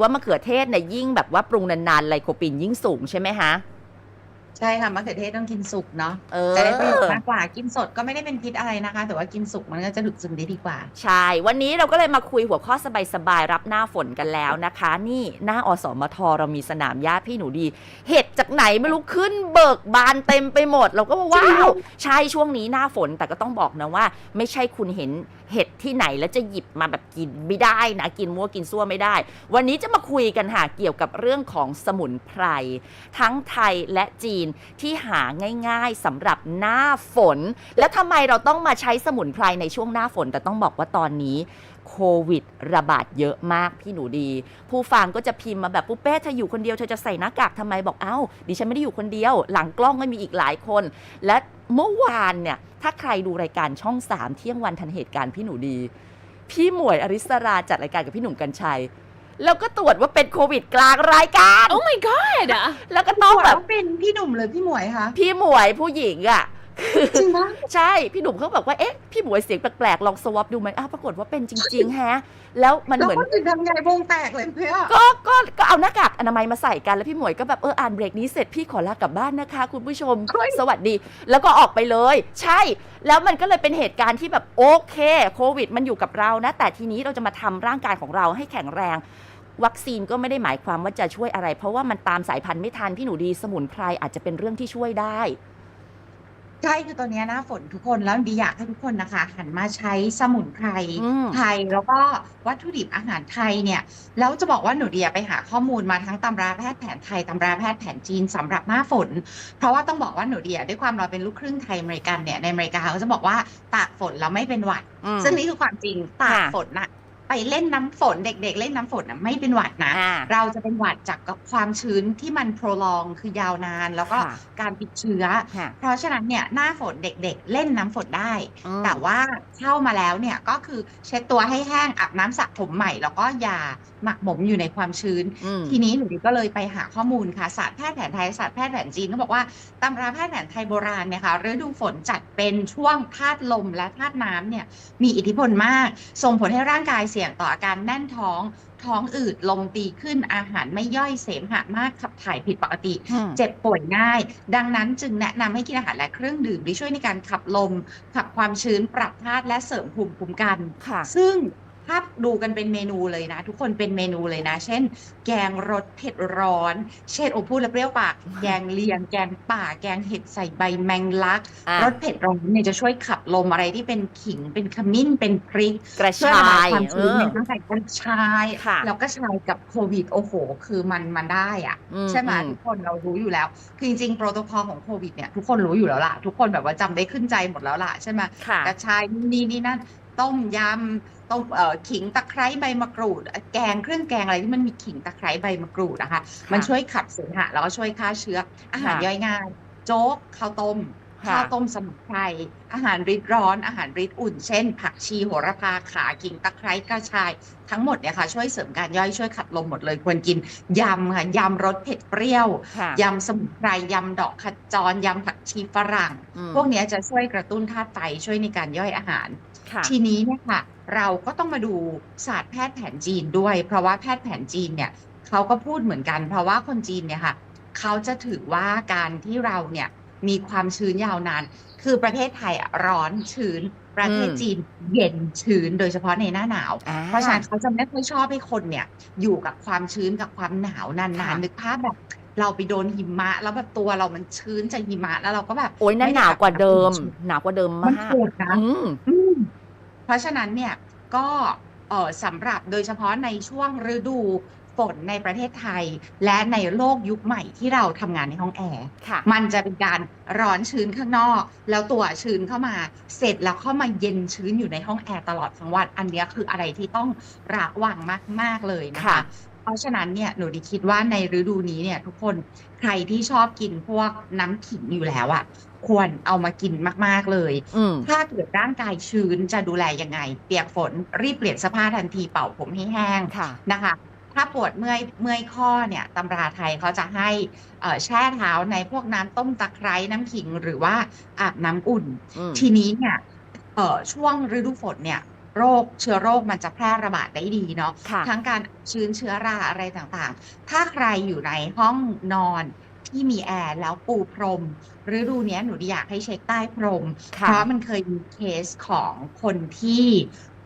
ว่ามะเขือเทศเนี่ยยิ่งแบบว่าปรุงนานๆไลโคปีนยิ่งสูงใช่ไหมฮะ ใช่ค่ะมะเขือเทศต้องกินสุกเนาะเออ จะได้ประโยชน์มากกว่ากินสดก็ไม่ได้เป็นพิษอะไรนะคะ แต่ว่ากินสุกมันก็จะดูดซึมได้ดีกว่า ใช่ วันนี้เราก็เลยมาคุยหัวข้อสบายๆรับหน้าฝนกันแล้วนะคะ นี่หน้าอสมทเรามีสนามหญ้าพี่หนูดี เห็ดจากไหนไม่รู้ขึ้นเบิกบานเต็มไปหมด เราก็ว่าว้าวใช่ช่วงนี้หน้าฝนแต่ก็ต้องบอกนะว่า ไม่ใช่คุณเห็นเห็ดที่ไหนแล้วจะหยิบมาแบบกินไม่ได้นะกินมั่วกินซั่วไม่ได้ วันนี้จะมาคุยกันค่ะเกี่ยวกับเรื่องของสมุนไพรทั้งไทยและจีนที่หาง่ายๆสำหรับหน้าฝน แล้วทำไมเราต้องมาใช้สมุนไพรในช่วงหน้าฝน แต่ต้องบอกว่าตอนนี้โควิดระบาดเยอะมากพี่หนูดี ผู้ฟังก็จะพิมพ์มาแบบปุ๊เป้เธออยู่คนเดียวเธอจะใส่หน้ากากทำไมบอกเอ้าดิฉันไม่ได้อยู่คนเดียว หลังกล้องก็มีอีกหลายคน และเมื่อวานเนี่ยถ้าใครดูรายการช่องสามเที่ยงวันทันเหตุการณ์พี่หนูดี พี่หมวยอริสราจัดรายการกับพี่หนุ่มกัญชัย แล้วก็ตรวจว่าเป็นโควิดกลางรายการ Oh my god แล้วก็ต้องแบบเป็นพี่หนุ่มหรือพี่หมวยคะ พี่หมวยผู้หญิงอะ จริงปะใช่ พี่หนุ่มเขาบอกว่า เอ๊ะ พี่หมวยเสียงแปลกๆ ลองสวอปดูไหมอ้าวปรากฏว่าเป็นจริงๆแฮะ แล้วมันแล้วเหมือน คนอื่นทำไงวงแตกเลยเพื่อก็ ก็ ก็เอาหน้ากากอนามัยมาใส่กัน แล้วพี่หมวยก็แบบ เออ อ่านเบรกนี้เสร็จพี่ขอลากลับบ้านนะคะ คุณผู้ชม สวัสดี แล้วก็ออกไปเลย ใช่ แล้วมันก็เลยเป็นเหตุการณ์ที่แบบ โอเค โควิด มันอยู่กับเรานะ แต่ทีนี้เราจะมาทำร่างกายของเราให้แข็งแรง วัคซีนก็ไม่ได้หมายความว่าจะช่วยอะไร เพราะว่ามันตามสายพันธุ์ไม่ทัน พี่หนูดี สมุนไพรอาจจะเป็นเรื่องที่ช่วยได้ ใช่คือตอนนี้หน้าฝนทุกคนแล้วดีอยากให้ทุกคนนะคะ หันมาใช้สมุนไพรอืมไทยแล้วก็วัตถุดิบอาหารไทยเนี่ยแล้วจะบอกว่าหนูเดียไปหาข้อมูลมาทั้งตำราแพทย์แผนไทยตำราแพทย์แผนจีนสำหรับหน้าฝน เพราะว่าต้องบอกว่าหนูเดียด้วยความเราเป็นลูกครึ่งไทยอเมริกันเนี่ยในอเมริกาเขาจะบอกว่าตากฝนแล้วไม่เป็นหวัดอืมซึ่งนี่คือความจริงตากค่ะฝนน่ะ ไปเล่นน้ำฝนเด็ก ๆ เล่นน้ำฝนน่ะไม่เป็นหวัดนะอ่าเราจะเป็นหวัดจากความชื้นที่มัน prolong คือยาวนาน แล้วก็ค่ะการติดเชื้อค่ะเพราะฉะนั้นเนี่ยหน้าฝนเด็ก ๆ เล่นน้ำฝนได้อืมแต่ว่าเข้ามาแล้วเนี่ยก็คือเช็ดตัวให้แห้งอาบน้ำสระผมใหม่ แล้วก็อย่าหมักหมมอยู่ในความชื้นอืมทีนี้หนูดีก็เลยไปหาข้อมูลค่ะศาสตร์แพทย์แผนไทยศาสตร์แพทย์แผนจีนเขาบอกว่าตำราแพทย์แผนไทยโบราณเนี่ยค่ะฤดูฝนจัดเป็นช่วงธาตุลมและธาตุน้ำเนี่ยมีอิทธิพลมากส่งผลให้ร่างกายเสี่ยงต่ออาการแน่นท้อง ท้องอืด ลมตีขึ้น อาหารไม่ย่อย เสมหะมาก ขับถ่ายผิดปกติอืมเจ็บป่วยง่าย ดังนั้นจึงแนะนำให้กินอาหารและเครื่องดื่มที่ช่วยในการขับลม ขับความชื้น ปรับธาตุและเสริมภูมิคุ้มกันค่ะซึ่ง ถ้าดูกันเป็นเมนูเลยนะ ทุกคนเป็นเมนูเลยนะ เช่น แกงรสเผ็ดร้อน เช่นโอ้พูดแล้วเปรี้ยวปาก แกงเลียง แกงป่า แกงเห็ดใส่ใบแมงลัก อะ รสเผ็ดร้อนเนี่ยจะช่วยขับลมอะไรที่เป็นขิง เป็นขมิ้น เป็นพริก กระช่วยชาระบายยความเอชื้นอ ในร่างกายกระชายค่ะ แล้วก็ชายกับโควิดโอ้โห คือมันมันได้อะ อืมใช่ไหมอืมทุกคนเรารู้อยู่แล้ว คือจริงๆโปรโตคอลของโควิดเนี่ยทุกคนรู้อยู่แล้วล่ะ ทุกคนแบบว่าจำได้ขึ้นใจหมดแล้วล่ะใช่ไหมค่ะ กระชายนู่นนี่นี่นั่น ต้มยำ ต้มเอ่อขิงตะไคร้ใบมะกรูด แกงเครื่องแกงอะไรที่มันมีขิงตะไคร้ใบมะกรูดนะคะมันช่วยขับเสมหะแล้วก็ช่วยฆ่าเชื้อ อาหารค่ะย่อยง่ายโจ๊กข้าวต้มค่ะข้าวต้มสมุนไพรอาหารริดร้อน อาหารริดอุ่น เช่น ผักชีโหระพาขาขิงตะไคร้กระชาย ทั้งหมดเนี่ยค่ะช่วยเสริมการย่อยช่วยขับลมหมดเลยควรกินยำค่ะยำรสเผ็ดเปรี้ยวค่ะยำสมุนไพรยำดอกขจรยำผักชีฝรั่งอืมพวกเนี้ยจะช่วยกระตุ้นธาตุไฟช่วยในการย่อยอาหารค่ะ ทีนี้เนี่ยค่ะเราก็ต้องมาดูศาสตร์แพทย์แผนจีนด้วย เพราะว่าแพทย์แผนจีนเนี่ยเขาก็พูดเหมือนกัน เพราะว่าคนจีนเนี่ยค่ะเขาจะถือว่าการที่เราเนี่ยมีความชื้นยาวนาน คือประเทศไทยอะร้อนชื้น ประเทศอืมจีนเย็นชื้นโดยเฉพาะในหน้าหนาวอ่าเพราะฉะนั้นเขาจะไม่ค่อยชอบให้คนเนี่ย อยู่กับความชื้นกับความหนาวนานค่ะๆนึกภาพแบบเราไปโดนหิมะ แล้วแบบตัวเรามันชื้นจากหิมะแล้วเราก็แบบ โอ้ยนั่นไม่หได้นาวกว่าเดิมอาบน้ำหนาวกว่าเดิมมันมากโหดนะอืมอืม เพราะฉะนั้นเนี่ยก็เออสำหรับโดยเฉพาะในช่วงฤดูฝนในประเทศไทย และในโลกยุคใหม่ที่เราทำงานในห้องแอร์ค่ะมันจะเป็นการร้อนชื้นข้างนอก แล้วตัวชื้นเข้ามาเสร็จแล้วเข้ามาเย็นชื้นอยู่ในห้องแอร์ตลอดทั้งวัน อันเนี้ยคืออะไรที่ต้องระวังมาก ๆ เลยนะค่ะคะเพราะฉะนั้นเนี่ยหนูดีคิดว่าในฤดูนี้เนี่ยทุกคนใครที่ชอบกินพวกน้ำขิงอยู่แล้วอะ่ะ ควรเอามากินมาก ๆ เลยอืมถ้าเกิดร่างกายชื้นจะดูแลยังไง เปียกฝนรีบเปลี่ยนเสื้อผ้าทันทีเป่าผมให้แห้งค่ะนะคะ ถ้าปวดเมื่อยเมื่อยข้อเนี่ยตำราไทยเขาจะให้เอ่อแช่เท้าในพวกน้ำต้มตะไคร้น้ำขิงหรือว่าอาบน้ำอุ่นอืมทีนี้เนี่ยเอ่อช่วงฤดูฝนเนี่ยโรคเชื้อโรคมันจะแพร่ระบาดได้ดีเนาะค่ะทั้งการชื้นเชื้อราอะไรต่างๆ ถ้าใครอยู่ในห้องนอน ที่มีแอร์แล้วปูพรมฤดูเนี้ยหนูอยากให้เช็คใต้พรมค่ะเพราะมันเคยมีเคสของคนที่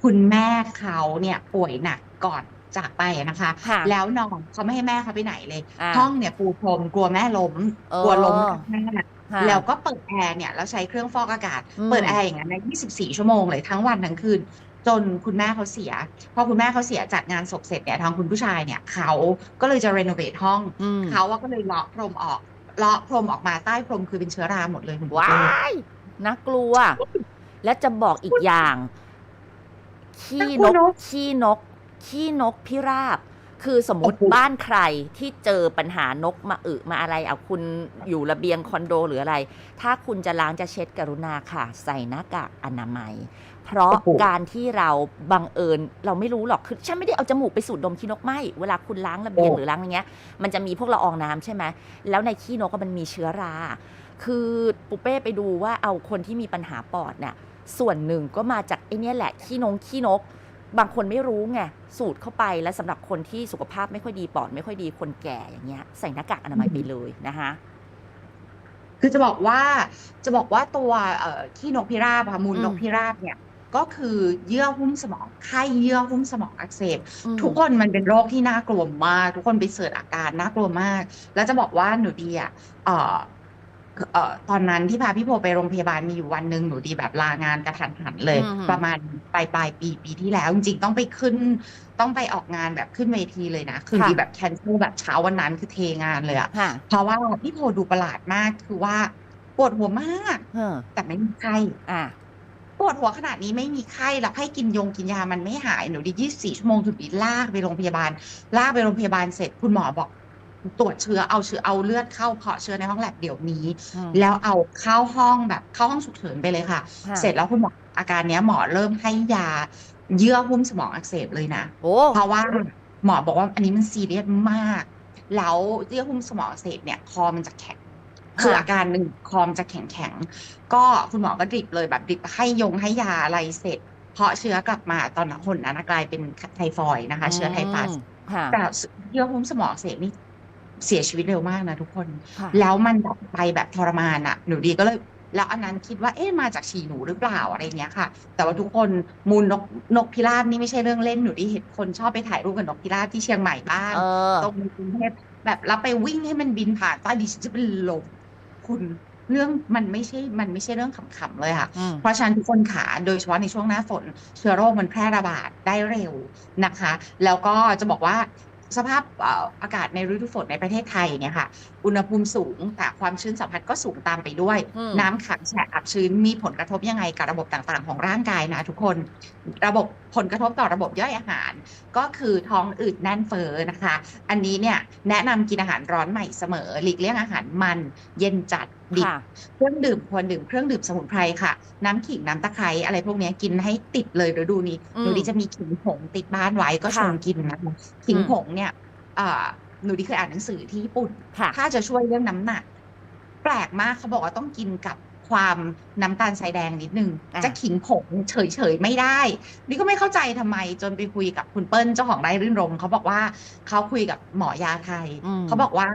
คุณแม่เขาเนี่ยป่วยหนักก่อนจากไปนะคะค่ะแล้วนอนเขาไม่ให้แม่เขาไปไหนเลยอ่าห้องเนี่ยปูพรมกลัวแม่ล้มเออกลัวล้มแม่ค่ะแล้วก็เปิดแอร์เนี่ยแล้วใช้เครื่องฟอกอากาศอืมเปิดแอร์อย่างนั้นใน 24 ชั่วโมงเลยทั้งวันทั้งคืน จนคุณแม่เขาเสีย พอคุณแม่เขาเสียจัดงานศพเสร็จเนี่ยทางคุณผู้ชายเนี่ยเขาก็เลยจะรีโนเวทห้องอืมเขาว่าก็เลยเลาะพรมออกเลาะพรมออกมาใต้พรมคือเป็นเชื้อราหมดเลยคุณผู้ว้ชมายน่ากลัว และจะบอกอีกอย่าง ขี้นน่ากลัวกเนอะขี้นก ขี้นกพิราบ คือสมมติโอ้โหบ้านใครที่เจอปัญหานกมาอึมาอะไรเอาคุณอยู่ระเบียงคอนโดหรืออะไร ถ้าคุณจะล้างจะเช็ดกรุณาค่ะ ใส่หน้ากากอนามัย เพราะโอ้โหการที่เราบังเอิญเราไม่รู้หรอกคือฉันไม่ได้เอาจมูกไปสูดดมขี้นกไม่เวลาคุณล้างระเบียงหรือล้างอย่างเงี้ย มันจะมีพวกละอองน้ำใช่ไหมแล้วในขี้นกก็มันมีเชื้อรา คือปุเป้ไปดูว่าเอาคนที่มีปัญหาปอดเนี่ยส่วนหนึ่งก็มาจากไอ้เนี่ยแหละขี้นงขี้นก บางคนไม่รู้ไงสูดเข้าไปแล้วสำหรับคนที่สุขภาพไม่ค่อยดีปอดไม่ค่อยดีคนแก่อย่างเงี้ยใส่หน้ากากอนามัยไปเลยนะคะคือจะบอกว่าจะบอกว่าตัวเอ่อขี้นกพิราบค่ะมูลอืมนกพิราบเนี่ย ก็คือเยื่อหุ้มสมองไข้เยื่อหุ้มสมองอักเสบอืมทุกคนมันเป็นโรคที่น่ากลัวมาก ทุกคนไปเสิร์ชอาการน่ากลัวมาก แล้วจะบอกว่าหนูดีอะเอ่อเอ่อตอนนั้นที่พาพี่โพไปโรงพยาบาลมีอยู่วันหนึ่งหนูดีแบบลางานกระทันหันเลยอืมประมาณปลายปลายปีปีที่แล้ว จริงๆต้องไปขึ้น ต้องไปออกงานแบบขึ้นเวทีเลยนะ คือค่ะดีแบบแคนเซิลแบบเช้าวันนั้นคือเทงานเลยอะค่ะเพราะว่าพี่โพดูประหลาดมากคือว่าปวดหัวมากเออแต่ไม่มีไข้อะ ปวดหัวขนาดนี้ไม่มีไข้แล้วให้กินยงกินยามันไม่หายหนูดียี่สี่ชั่วโมงถึงดีลากไปโรงพยาบาล ลากไปโรงพยาบาลเสร็จคุณหมอบอก ตรวจเชื้อเอาเชื้อเอาเลือดเข้าเพาะเชื้อในห้องแลบเดี๋ยวนี้อืมแล้วเอาเข้าห้องแบบเข้าห้องฉุกเฉินไปเลยค่ะค่ะ เสร็จแล้วคุณหมออาการเนี้ยหมอเริ่มให้ยาเยื่อหุ้มสมองอักเสบเลยนะโอ้เพราะว่าหมอบอกว่าอันนี้มันซีเรียสมาก แล้วเยื่อหุ้มสมองอักเสบเนี่ยคอมันจะแข็ง คืออาการหนึ่งคอมนจะแข็งแข็งๆก็คุณหมอก็ดริปเลยแบบดริปให้ยงให้ยาอะไรเสร็จ เพราะเชื้อกลับมาตอนนั้นคนนั้นกลายเป็นไทฟอยด์นะคะ เชื้อไทฟัสมค่ะแต่เยื่อหุ้มสมองอักเสบนี่เสียชีวิตเร็วมากนะทุกคนค่ะแล้วมันแบบไปแบบทรมานอะหนูดีก็เลยแล้วอันนั้นคิดว่าเอ๊ะมาจากฉี่หนูหรือเปล่าอะไรเงี้ยค่ะ แต่ว่าทุกคนมูลนกนกพิราบนี่ไม่ใช่เรื่องเล่นหนูดีเห็นคนชอบไปถ่ายรูปกับนกพิราบที่เชียงใหม่บ้างเออตรงในกรุงเทพแบบแล้วไปวิ่งให้มันบินผ่านใต้ดิฉันจะเป็นลม คุณเรื่องมันไม่ใช่ มันไม่ใช่เรื่องขำๆเลยค่ะอืมเพราะฉะนั้นทุกคนขาโดยเฉพาะในช่วงหน้าฝนเชื้อโรคมันแพร่ระบาดได้เร็วนะคะ แล้วก็จะบอกว่า สภาพเอ่ออากาศในฤดูฝนในประเทศไทยเนี่ยค่ะ อุณหภูมิสูงแต่ความชื้นสัมผัสก็สูงตามไปด้วยอืมน้ำขังแฉะอับชื้นมีผลกระทบยังไงกับระบบต่างๆ ของร่างกายนะทุกคน ระบบผลกระทบต่อระบบย่อยอาหาร ก็คือท้องอืดแน่นเฟ้อนะคะ อันนี้เนี่ยแนะนำกินอาหารร้อนใหม่เสมอหลีกเลี่ยงอาหารมัน เย็นจัด ดิบค่ะเครื่องดื่มควรดื่มเครื่องดื่มสมุนไพรค่ะ น้ำขิงน้ำตะไคร้อะไรพวกเนี้ยกินให้ติดเลยฤดูนี้อืมหนูดีจะมีขิงผงติดบ้านไว้ก็ชค่ะวนกินนะคะขิงอืมผงเนี่ยอ่าหนูดีเคยอ่านหนังสือที่ญี่ปุ่นค่ะถ้าจะช่วยเรื่องน้ำหนัก แปลกมากเขาบอกว่าต้องกินกับ ความน้ำตาลทรายแดงนิดนึงอะจะขิงผงเฉยๆไม่ได้ นี่ก็ไม่เข้าใจทำไมจนไปคุยกับคุณเปิ้ลเจ้าของไร่รื่นรมเขาบอกว่าเขาคุยกับหมอยาไทยอืมเขาบอกว่า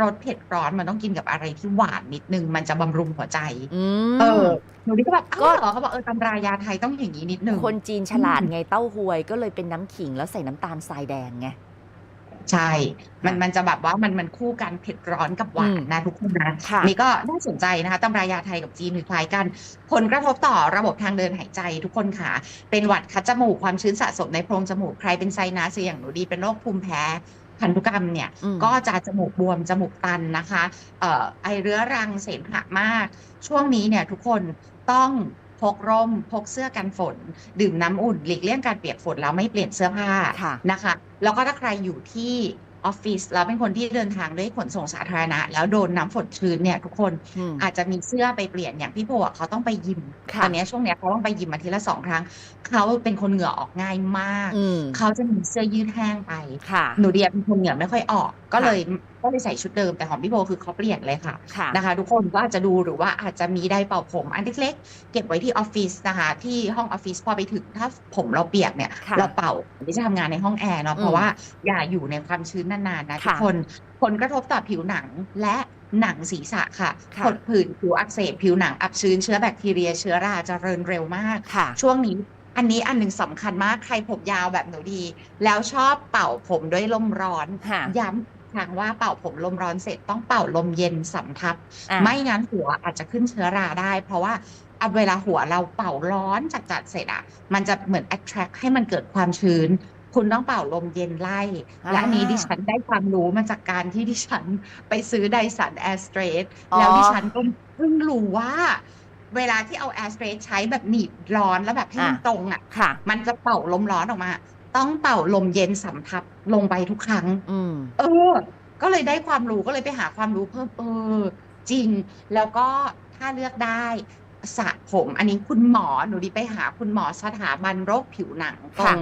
รสเผ็ดร้อนมันต้องกินกับอะไรที่หวานนิดนึง มันจะบำรุงหัวใจอืเอมอหนูนี่ก็แบบอ้าวก็เหรอเขาบอกเออตำรายาไทยต้องอย่างนี้นิดนึงคนจีนฉลาดไงเต้าหวยก็เลยเป็นน้ำขิงแล้วใส่น้ำตาลทรายแดงไง ใช่ มันค่ะมันจะแบบว่ามันมันคู่กันเผ็ดร้อนกับหวาอืนมนะทุกคนนะค่ะนี่ก็น่าสนใจนะคะตำรายาไทยกับจีนคล้ายกัน ผลกระทบต่อระบบทางเดินหายใจทุกคนค่ะ เป็นหวัดคัดจมูกความชื้นสะสมในโพรงจมูกใครเป็นไซนัสอย่างหนูดีเป็นโรคภูมิแพ้พันธุกรรมเนี่ยอืมก็จะจมูกบวมจมูกตันนะคะเอ่อไอเรื้อรังเสมหะมาก ช่วงนี้เนี่ยทุกคนต้อง พกร่ม พกเสื้อกันฝน ดื่มน้ำอุ่นหลีกเลี่ยงการเปียกฝนแล้วไม่เปลี่ยนเสื้อผ้าค่ะนะคะ แล้วก็ถ้าใครอยู่ที่ออฟฟิศแล้วเป็นคนที่เดินทางด้วยขนส่งสาธารณะ แล้วโดนน้ำฝนชื้นเนี่ยทุกคนอืมอาจจะมีเสื้อไปเปลี่ยนอย่างพี่โพอะเขาต้องไปยิมค่ะตอนเนี้ยช่วงเนี้ยเขาต้องไปยิมอาทิตย์ละสองครั้ง เขาเป็นคนเหงื่อออกง่ายมากอืมเขาจะมีเสื้อยืดแห้งไปค่ะหนูเดียเป็นคนเหงื่อไม่ค่อยออก ก็ค่ะเลยก็เลยใส่ชุดเดิมแต่ของพี่โบคือเขาเปลี่ยนเลยค่ะค่ะนะคะ ทุกคนก็อาจจะดูหรือว่าอาจจะมีไดร์เป่าผม อันเล็กๆเก็บไว้ที่ออฟฟิศนะคะ ที่ห้องออฟฟิศพอไปถึงถ้าผมเราเปียกเนี่ยค่ะเราเป่าที่จะทำงานในห้องแอร์เนาะอืมเพราะว่าอย่าอยู่ในความชื้นนานๆนะทุกค่ะคนผลกระทบต่อผิวหนังและหนังศีรษะค่ะค่ะผดผื่นผิวอักเสบผิวหนังอับชื้นเชื้อแบคทีเรีย เชื้อราเจริญเร็วมากค่ะช่วงนี้อันนี้อันหนึ่งสำคัญมากใครผมยาวแบบหนูดี แล้วชอบเป่าผมด้วยลมร้อนค่ะย้ำอีก ครั้งว่าเป่าผมลมร้อนเสร็จต้องเป่าลมเย็นสำทับอะไม่งั้นหัวอาจจะขึ้นเชื้อราได้ เพราะว่าเอาเวลาหัวเราเป่าร้อนจัดๆเสร็จอะมันจะเหมือน attract ให้มันเกิดความชื้น คุณต้องเป่าลมเย็นไล่ และอันนี้อ่าดิฉันได้ความรู้มาจากการที่ดิฉันไปซื้อไดสันแอสเตรสอ๋อแล้วดิฉันก็เพิ่งรู้ว่าเวลาที่เอาแอสเตรสใช้แบบหนีบร้อนแล้วแบบให้มันอะตรงอะค่ะ มันจะเป่าลมร้อนออกมา ต้องเป่าลมเย็นสำทับลงไปทุกครั้งอืมเออ ก็เลยได้ความรู้ก็เลยไปหาความรู้เพิ่มเออ จริง แล้วก็ถ้าเลือกได้สระผม อันนี้คุณหมอหนูดีไปหาคุณหมอสถาบันโรคผิวหนังตรค่ะง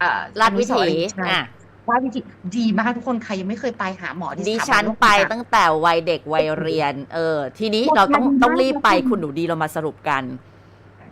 เอ่อลาดวิอนุสถีวรีย์ชัยอะลาดวิถีดีมากทุกคนใครยังไม่เคยไปหาหมอที่ดิสถาฉับันนโรคไปผิวหนังตั้งแต่วัยเด็กวัยเรียน เออ ทีนี้เราต้องหมดเงินต้องรีบไปมากเลยคุณหนูดีเรามาสรุปกัน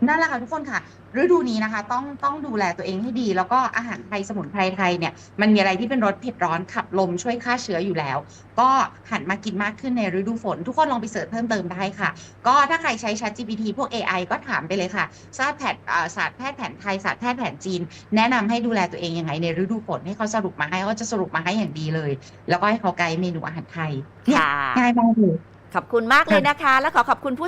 นั่นแหละค่ะทุกคนค่ะฤดูนี้นะคะ ต้องต้องดูแลตัวเองให้ดี แล้วก็อาหารไทยสมุนไพรไทยเนี่ยมันมีอะไรที่เป็นรสเผ็ดร้อนขับลมช่วยฆ่าเชื้ออยู่แล้ว ก็หันมากินมากขึ้นในฤดูฝน ทุกคนลองไปเสิร์ชเพิ่มเติมได้ค่ะ ก็ถ้าใครใช้ Chat GPT พวก AI ก็ถามไปเลยค่ะศาสตร์แผนอ่าศาสตร์แพทย์แผนไทยศาสตร์แพทย์แผนจีน แนะนำให้ดูแลตัวเองยังไงในฤดูฝนให้เขาสรุปมาให้เขาจะสรุปมาให้อย่างดีเลย แล้วก็ให้เขาไกด์เมนูอาหารไทยเนี่ยค่ะง่ายมากเลยขอบคุณมากเลยนะคะ และขอขอบคุณผู้ส